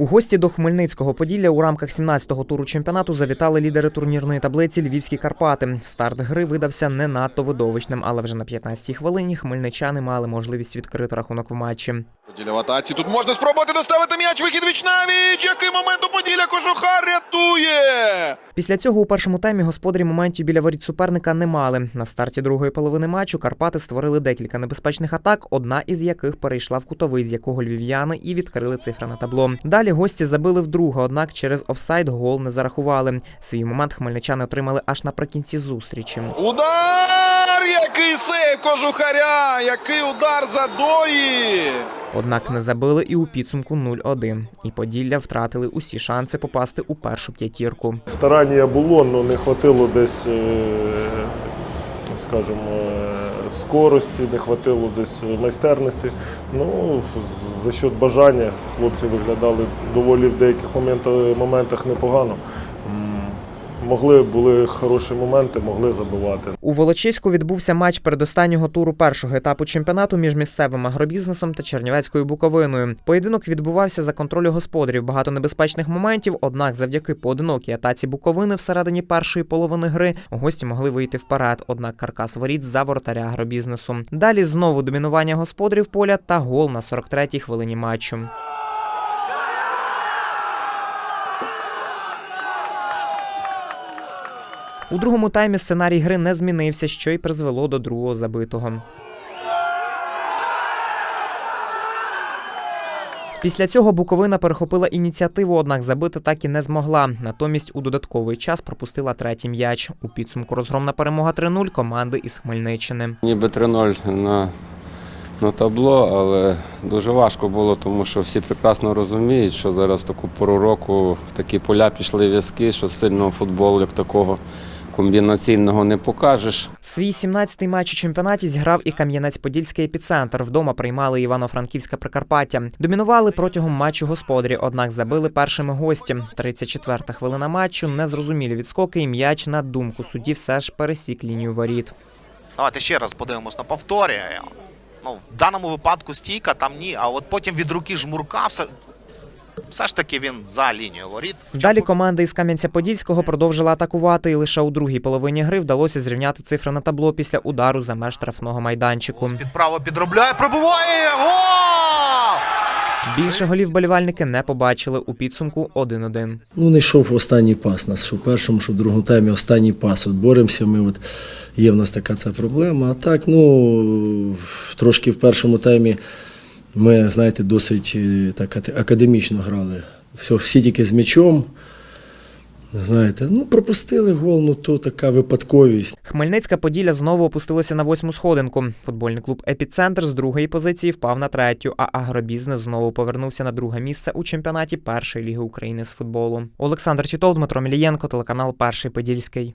У гості до Хмельницького Поділля у рамках 17-го туру чемпіонату завітали лідери турнірної таблиці Львівські Карпати. Старт гри видався не надто видовищним, але вже на 15-й хвилині хмельничани мали можливість відкрити рахунок в матчі. Поділя в атаці. Тут можна спробувати доставити м'яч. Вихід віч навіч. Який момент у Поділля Кожухар рятує. Після цього у першому таймі господарі моментів біля воріт суперника не мали. На старті другої половини матчу Карпати створили декілька небезпечних атак, одна із яких перейшла в кутовий, з якого львів'яни і відкрили цифри на табло. Далі гості забили вдруге, однак через офсайд гол не зарахували. Свій момент хмельничани отримали аж наприкінці зустрічі. Удар! Який сейв Кожухаря! Який удар задої! Однак не забили і у підсумку 0-1. І Поділля втратили усі шанси попасти у першу п'ятірку. Старання було, але не хватило десь, е, скажімо, е, скорості, не хватило десь майстерності. Ну, за счет бажання хлопці виглядали доволі в деяких моментах непогано. Могли, були хороші моменти, могли забивати. У Волочиську відбувся матч передостаннього туру першого етапу чемпіонату між місцевим агробізнесом та Чернівецькою Буковиною. Поєдинок відбувався за контролю господарів. Багато небезпечних моментів. Однак, завдяки поодинокій атаці Буковини всередині першої половини гри гості могли вийти вперед. Однак каркас воріт за воротаря агробізнесу. Далі знову домінування господарів поля та гол на 43-й хвилині матчу. У другому таймі сценарій гри не змінився, що й призвело до другого забитого. Після цього Буковина перехопила ініціативу, однак забити так і не змогла. Натомість у додатковий час пропустила третій м'яч. У підсумку розгромна перемога 3-0 команди із Хмельниччини. Ніби 3-0 на, на табло, але дуже важко було, тому що всі прекрасно розуміють, що зараз таку пору року в такі поля пішли в'язки, що сильного футболу як такого комбінаційного не покажеш. Свій 17-й матч у чемпіонаті зіграв і Кам'янець-Подільський епіцентр. Вдома приймали Івано-Франківське Прикарпаття. Домінували протягом матчу господарі, однак забили першими гості. 34-та хвилина матчу, незрозумілі відскоки і м'яч на думку судді все ж пересік лінію воріт. Давайте ще раз подивимось на повторі. Ну, в даному випадку стійка там ні, а от потім від руки жмурка все, все ж таки він за лінією воріт. Далі команда із Кам'янця-Подільського продовжила атакувати, і лише у другій половині гри вдалося зрівняти цифри на табло після удару за меж штрафного майданчику. Під право підробляє, пробиває! Гол! Більше голів болівальники не побачили у підсумку 1-1. Ну, не йшов останній пас нас, що в першому, що в другому таймі останній пас. От боремося ми, от є в нас така ця проблема. А так, ну, трошки в першому таймі ми, знаєте, досить е, так академічно грали. Все, всі тільки з м'ячом. Знаєте, ну пропустили гол, ну то така випадковість. Хмельницька Поділля знову опустилося на восьму сходинку. Футбольний клуб Епіцентр з другої позиції впав на третю, а агробізнес знову повернувся на друге місце у чемпіонаті першої ліги України з футболу. Олександр Тітов, Дмитро Мілієнко, телеканал Перший Подільський.